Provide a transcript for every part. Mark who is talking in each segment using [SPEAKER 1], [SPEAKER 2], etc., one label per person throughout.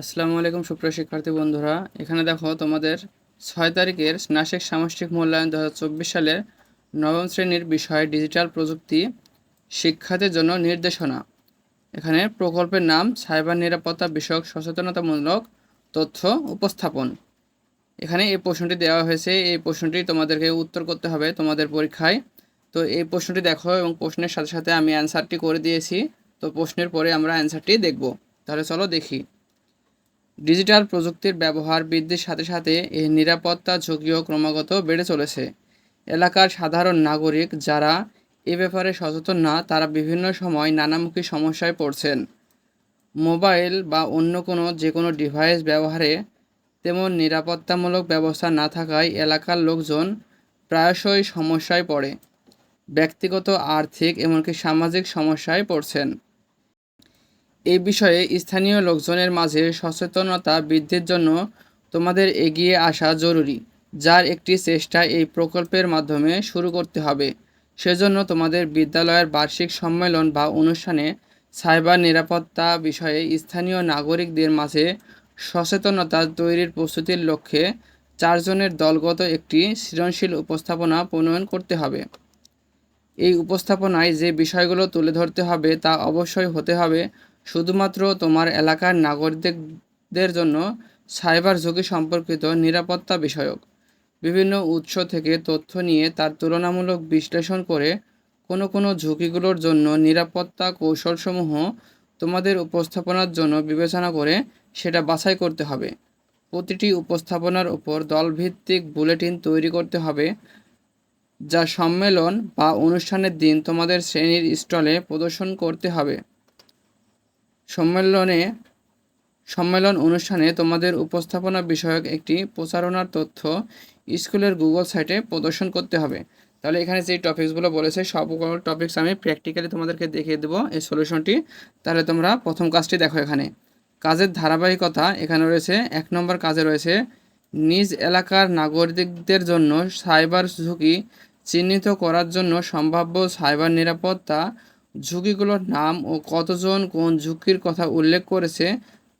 [SPEAKER 1] আসসালামু আলাইকুম সুপ্রিয় শিক্ষার্থী বন্ধুরা। এখানে দেখো তোমাদের ছয় তারিখের স্নাতক সামষ্টিক মূল্যায়ন দুহাজার চব্বিশ সালের নবম শ্রেণির বিষয় ডিজিটাল প্রযুক্তি শিক্ষার্থীর জন্য নির্দেশনা। এখানে প্রকল্পের নাম সাইবার নিরাপত্তা বিষয়ক সচেতনতামূলক তথ্য উপস্থাপন। এখানে এই প্রশ্নটি দেওয়া হয়েছে। এই প্রশ্নটি তোমাদেরকে উত্তর করতে হবে তোমাদের পরীক্ষায়। তো এই প্রশ্নটি দেখো এবং প্রশ্নের সাথে সাথে আমি অ্যান্সারটি করে দিয়েছি। তো প্রশ্নের পরে আমরা অ্যান্সারটি দেখব। তাহলে চলো দেখি। ডিজিটাল প্রযুক্তির ব্যবহার বৃদ্ধির সাথে সাথে এর নিরাপত্তা ঝুঁকিও ক্রমাগত বেড়ে চলেছে। এলাকার সাধারণ নাগরিক যারা এ ব্যাপারে সচেতন না, তারা বিভিন্ন সময় নানামুখী সমস্যায় পড়ছেন। মোবাইল বা অন্য কোনো যে কোনো ডিভাইস ব্যবহারে তেমন নিরাপত্তামূলক ব্যবস্থা না থাকায় এলাকার লোকজন প্রায়শই সমস্যায় পড়ে। ব্যক্তিগত, আর্থিক, এমনকি সামাজিক সমস্যায় পড়ছেন। এই বিষয়ে স্থানীয় লোকজনের মাঝে সচেতনতা বৃদ্ধির জন্য তোমাদের এগিয়ে আসা জরুরি, যার একটি চেষ্টা এই প্রকল্পের মাধ্যমে শুরু করতে হবে। সেজন্য তোমাদের বিদ্যালয়ের বার্ষিক সম্মেলন বা অনুষ্ঠানে সাইবার নিরাপত্তা বিষয়ে স্থানীয় নাগরিকদের মাঝে সচেতনতা তৈরির প্রস্তুতির লক্ষ্যে চারজনের দলগত একটি সৃজনশীল উপস্থাপনা প্রণয়ন করতে হবে। এই উপস্থাপনায় যে বিষয়গুলো তুলে ধরতে হবে তা অবশ্যই হতে হবে শুধুমাত্র তোমার এলাকার নাগরিকদের জন্য সাইবার ঝুঁকি সম্পর্কিত নিরাপত্তা বিষয়ক। বিভিন্ন উৎস থেকে তথ্য নিয়ে তার তুলনামূলক বিশ্লেষণ করে কোনো কোনো ঝুঁকিগুলোর জন্য নিরাপত্তা কৌশলসমূহ তোমাদের উপস্থাপনার জন্য বিবেচনা করে সেটা বাছাই করতে হবে। প্রতিটি উপস্থাপনার উপর দলভিত্তিক বুলেটিন তৈরি করতে হবে, যা সম্মেলন বা অনুষ্ঠানের দিন তোমাদের শ্রেণির স্টলে প্রদর্শন করতে হবে। সম্মেলনে, সম্মেলন অনুষ্ঠানে তোমাদের উপস্থাপনা বিষয়ক একটি প্রচারণার তথ্য স্কুলের গুগল সাইটে প্রদর্শন করতে হবে। তাহলে এখানে যে টপিকসগুলো বলেছে, সবগুলো টপিকস আমি প্র্যাকটিক্যালি তোমাদেরকে দেখিয়ে দেবো এই সলিউশনটি। তাহলে তোমরা প্রথম কাজটি দেখো এখানে। কাজের ধারাবাহিকতা, এখানে রয়েছে, এক নম্বর কাজে রয়েছে, নিজ এলাকার নাগরিকদের জন্য সাইবার ঝুঁকি চিহ্নিত করার জন্য সম্ভাব্য সাইবার নিরাপত্তা ঝুঁকিগুলোর নাম ও কতজন কোন ঝুঁকির কথা উল্লেখ করেছে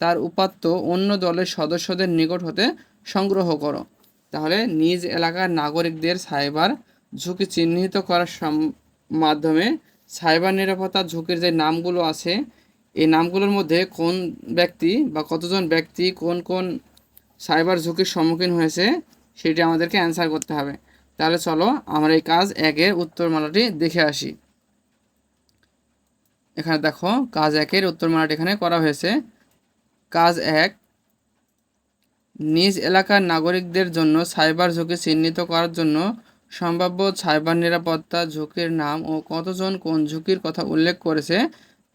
[SPEAKER 1] তার উপাত্ত অন্য দলের সদস্যদের নিকট হতে সংগ্রহ করো। তাহলে নিজ এলাকার নাগরিকদের সাইবার ঝুঁকি চিহ্নিত করার মাধ্যমে সাইবার নিরাপত্তা ঝুঁকির যে নামগুলো আছে, এই নামগুলোর মধ্যে কোন ব্যক্তি বা কতজন ব্যক্তি কোন কোন সাইবার ঝুঁকির সম্মুখীন হয়েছে সেটি আমাদেরকে অ্যান্সার করতে হবে। তাহলে চলো আমরা এই কাজ একের উত্তরমালাটি দেখে আসি। এখানে দেখো, কাজ একের উত্তরমালাটি এখানে করা হয়েছে। কাজ এক, নিজ এলাকার নাগরিকদের জন্য সাইবার ঝুঁকি চিহ্নিত করার জন্য সম্ভাব্য সাইবার নিরাপত্তা ঝুঁকির নাম ও কতজন কোন ঝুঁকির কথা উল্লেখ করেছে,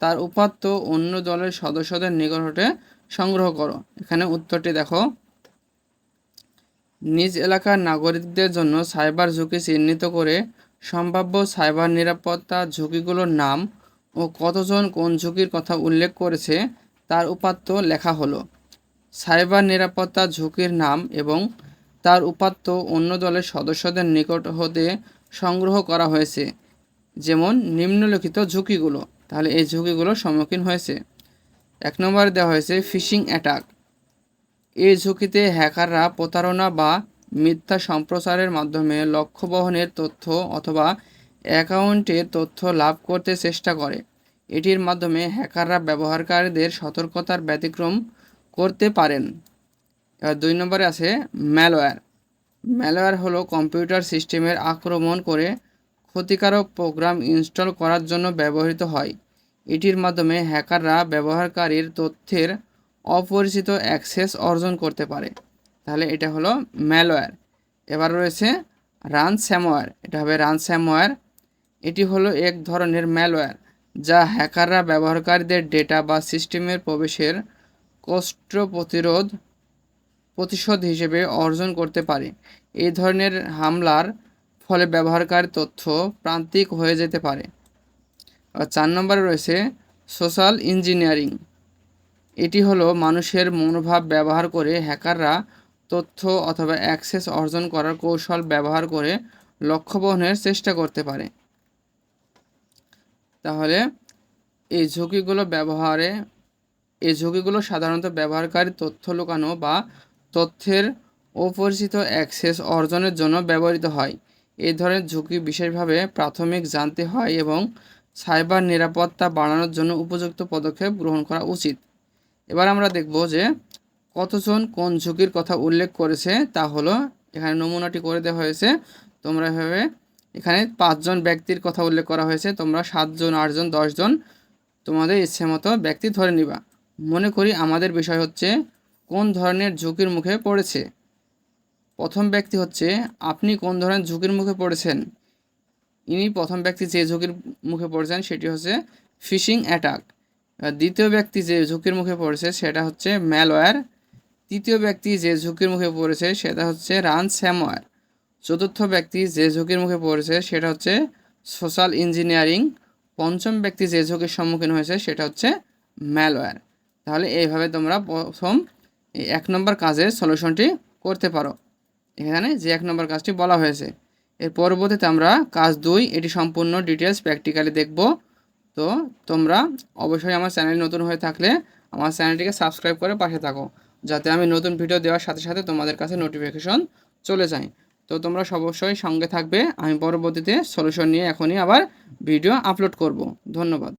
[SPEAKER 1] তার উপাত্ত অন্য দলের সদস্যদের নিকটে সংগ্রহ করো। এখানে উত্তরটি দেখো, নিজ এলাকার নাগরিকদের জন্য সাইবার ঝুঁকি চিহ্নিত করে সম্ভাব্য সাইবার নিরাপত্তা ঝুঁকিগুলোর নাম ও কতজন কোন ঝুঁকির কথা উল্লেখ করেছে তার উপাত্ত লেখা হলো। সাইবার নিরাপত্তা ঝুঁকির নাম এবং তার উপাত্ত অন্য দলের সদস্যদের নিকট হতে সংগ্রহ করা হয়েছে, যেমন নিম্নলিখিত ঝুঁকিগুলো। তাহলে এই ঝুঁকিগুলোর সম্মুখীন হয়েছে। এক নম্বরে দেওয়া হয়েছে ফিশিং অ্যাটাক। এই ঝুঁকিতে হ্যাকাররা প্রতারণা বা মিথ্যা সম্প্রচারের মাধ্যমে লক্ষ্য বহনের তথ্য অথবা অ্যাকাউন্টের তথ্য লাভ করতে চেষ্টা করে। এটির মাধ্যমে হ্যাকাররা ব্যবহারকারীদের সতর্কতার ব্যতিক্রম করতে পারেন। এবার দুই নম্বরে আছে ম্যালওয়্যার ম্যালওয়্যার হলো কম্পিউটার সিস্টেমের আক্রমণ করে ক্ষতিকারক প্রোগ্রাম ইনস্টল করার জন্য ব্যবহৃত হয়। এটির মাধ্যমে হ্যাকাররা ব্যবহারকারীর তথ্যের অপরিচিত অ্যাক্সেস অর্জন করতে পারে। তাহলে এটা হলো ম্যালওয়্যার এবার রয়েছে রান স্যামওয়্যার এটা হবে রান স্যামওয়্যার এটি হলো এক ধরনের ম্যালওয়্যার যা হ্যাকাররা ব্যবহারকারীদের ডেটা বা সিস্টেমের প্রবেশের কষ্ট প্রতিরোধ প্রতিশোধ হিসেবে অর্জন করতে পারে। এই ধরনের হামলার ফলে ব্যবহারকারী তথ্য প্রান্তিক হয়ে যেতে পারে। চার নম্বরে রয়েছে সোশ্যাল ইঞ্জিনিয়ারিং এটি হলো মানুষের মনোভাব ব্যবহার করে হ্যাকাররা তথ্য অথবা অ্যাক্সেস অর্জন করার কৌশল ব্যবহার করে লক্ষ্য বহনের চেষ্টা করতে পারে। তাহলে এই ঝুঁকিগুলো ব্যবহারে, এই ঝুঁকিগুলো সাধারণত ব্যবহারকারী তথ্য লুকানো বা তথ্যের অপরিচিত অ্যাক্সেস অর্জনের জন্য ব্যবহৃত হয়। এই ধরনের ঝুঁকি বিশেষভাবে প্রাথমিক জানতে হয় এবং সাইবার নিরাপত্তা বাড়ানোর জন্য উপযুক্ত পদক্ষেপ গ্রহণ করা উচিত। এবার আমরা দেখব যে কতজন কোন ঝুঁকির কথা উল্লেখ করেছে তা হলো, এখানে নমুনাটি করে দেওয়া হয়েছে। তোমরা এভাবে এখানে পাঁচজন ব্যক্তির কথা উল্লেখ করা হয়েছে। তোমরা সাতজন, আটজন, দশজন তোমাদের ইচ্ছে মতো ব্যক্তি ধরে নিবা। মনে করি আমাদের বিষয় হচ্ছে কোন ধরনের ঝুঁকির মুখে পড়েছে। প্রথম ব্যক্তি হচ্ছে, আপনি কোন ধরনের ঝুঁকির মুখে পড়েছেন? ইনি প্রথম ব্যক্তি যে ঝুঁকির মুখে পড়েছেন সেটি হচ্ছে ফিশিং অ্যাটাক। দ্বিতীয় ব্যক্তি যে ঝুঁকির মুখে পড়েছে সেটা হচ্ছে ম্যালওয়্যার। তৃতীয় ব্যক্তি যে ঝুঁকির মুখে পড়েছে সেটা হচ্ছে রান স্যামওয়্যার চতুর্থ ব্যক্তি যে ঝুঁকির মুখে পড়েছে সেটা হচ্ছে সোশ্যাল ইঞ্জিনিয়ারিং। পঞ্চম ব্যক্তি যে ঝুঁকির সম্মুখীন হয়েছে সেটা হচ্ছে ম্যালওয়্যার তাহলে এইভাবে তোমরা প্রথম এক নম্বর কাজের সলিউশনটি করতে পারো। এখানে যে এক নম্বর কাজটি বলা হয়েছে, এর পরবর্তীতে আমরা কাজ দুই, এটি সম্পূর্ণ ডিটেলস প্র্যাকটিক্যালি দেখব। তো তোমরা অবশ্যই আমার চ্যানেল নতুন হয়ে থাকলে আমার চ্যানেলটিকে সাবস্ক্রাইব করে পাশে থাকো, যাতে আমি নতুন ভিডিও দেওয়ার সাথে সাথে তোমাদের কাছে নোটিফিকেশন চলে যায়। তো তোমরা অবশ্যই সঙ্গে থাকবে। আমি পরবর্তীতে সলিউশন নিয়ে এখনই আবার ভিডিও আপলোড করব। ধন্যবাদ।